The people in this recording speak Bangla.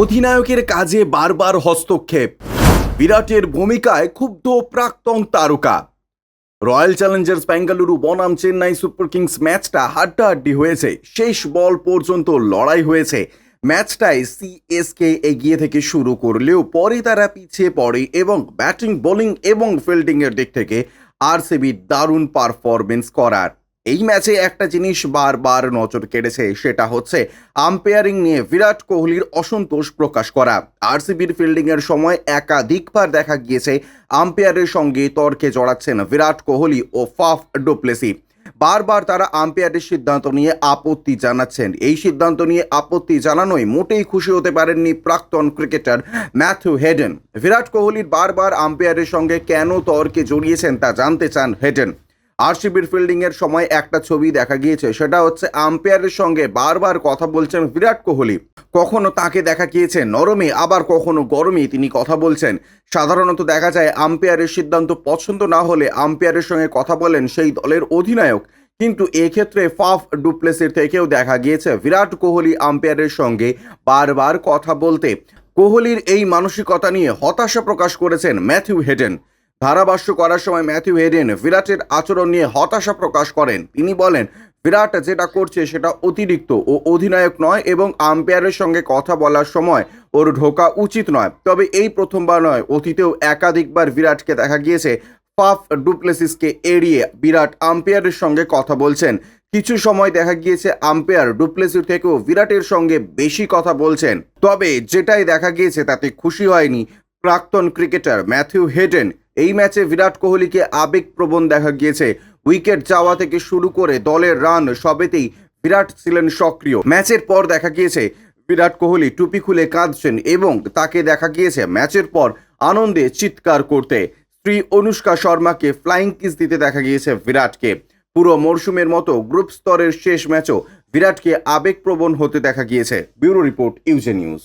অধিনায়কের কাজে বারবার হস্তক্ষেপ। বিরাটের ভূমিকায় ক্ষুব্ধ প্রাক্তন তারকা। রয়্যাল চ্যালেঞ্জার্স বেঙ্গালুরু বনাম চেন্নাই সুপার কিংস ম্যাচটা হাড্ডাহাড্ডি হয়েছে। শেষ বল পর্যন্ত লড়াই হয়েছে। ম্যাচটায় সিএসকে এগিয়ে থেকে শুরু করলেও পরে তারা পিছিয়ে পড়ে এবং ব্যাটিং, বোলিং এবং ফিল্ডিংয়ের দিক থেকে আরসিবি দারুণ পারফরমেন্স করার। এই ম্যাচে একটা জিনিস বারবার নজর কেড়েছে, সেটা হচ্ছে আম্পায়ারিং নিয়ে বিরাট কোহলির অসন্তোষ প্রকাশ করা। আরসিবির ফিল্ডিংয়ের সময় একাধিকবার দেখা গিয়েছে, আম্পায়ারের সঙ্গে তর্কে জড়াচ্ছেন বিরাট কোহলি ও ফাফ ডোপ্লেসি। বারবার তারা আম্পায়ারের সিদ্ধান্ত নিয়ে আপত্তি জানাচ্ছেন। এই সিদ্ধান্ত নিয়ে আপত্তি জানানোয় মোটেই খুশি হতে পারেননি প্রাক্তন ক্রিকেটার ম্যাথু হেডেন। বিরাট কোহলির বারবার আম্পায়ারের সঙ্গে কেন তর্কে জড়িয়েছেন তা জানতে চান হেডেন। আরসিবির ফিল্ডিং এর সময় একটা ছবি দেখা গিয়েছে, সেটা হচ্ছে আম্পায়ারের সঙ্গে বারবার কথা বলছেন বিরাট কোহলি। কখনো তাকে দেখা গিয়েছে নরমে, আবার কখনো গরমে তিনি কথা বলছেন। সাধারণত দেখা যায় আম্পায়ারের সিদ্ধান্ত পছন্দ না হলে আম্পায়ারের সঙ্গে কথা বলেন সেই দলের অধিনায়ক। কিন্তু এক্ষেত্রে ফাফ ডুপ্লেসির থেকেও দেখা গিয়েছে বিরাট কোহলি আম্পায়ারের সঙ্গে বারবার কথা বলতে। কোহলির এই মানসিকতা নিয়ে হতাশা প্রকাশ করেছেন ম্যাথিউ হেডেন। ধারাভাষ্য করার সময় ম্যাথিউ হেডেন বিরাটের আচরণ নিয়ে হতাশা প্রকাশ করেন। তিনি বলেন বিরাট যেটা করছে সেটা অতিরিক্ত ও অধিনায়ক নয় এবং আম্পায়ারের সঙ্গে কথা বলার সময় ওর ঢোকা উচিত নয়। তবে এই প্রথমবার নয়, অতীতেও একাধিকবার বিরাটকে দেখা গিয়েছে। ফাফ ডুপ্লেসিসকে এড়িয়ে বিরাট আম্পায়ারের সঙ্গে কথা বলছেন। কিছু সময় দেখা গিয়েছে আম্পায়ার ডুপ্লেসির থেকেও বিরাটের সঙ্গে বেশি কথা বলছেন। তবে যেটাই দেখা গিয়েছে তাতে খুশি হয়নি প্রাক্তন ক্রিকেটার ম্যাথিউ হেডেন। এই ম্যাচে বিরাট কোহলিকে আবেগপ্রবণ দেখা গিয়েছে। উইকেট যাওয়া থেকে শুরু করে দলের রান সবেতেই বিরাট ছিলেন সক্রিয়। ম্যাচের পর দেখা গিয়েছে, বিরাট কোহলি টুপি খুলে কাঁদছেন এবং তাকে দেখা গিয়েছে ম্যাচের পর আনন্দে চিৎকার করতে। স্ত্রী অনুষ্কা শর্মাকে ফ্লাইং কিস দিতে দেখা গিয়েছে বিরাটকে। পুরো মরশুমের মতো গ্রুপ স্তরের শেষ ম্যাচও বিরাটকে আবেগপ্রবণ হতে দেখা গিয়েছে। ব্যুরো রিপোর্ট ইউজে নিউজ।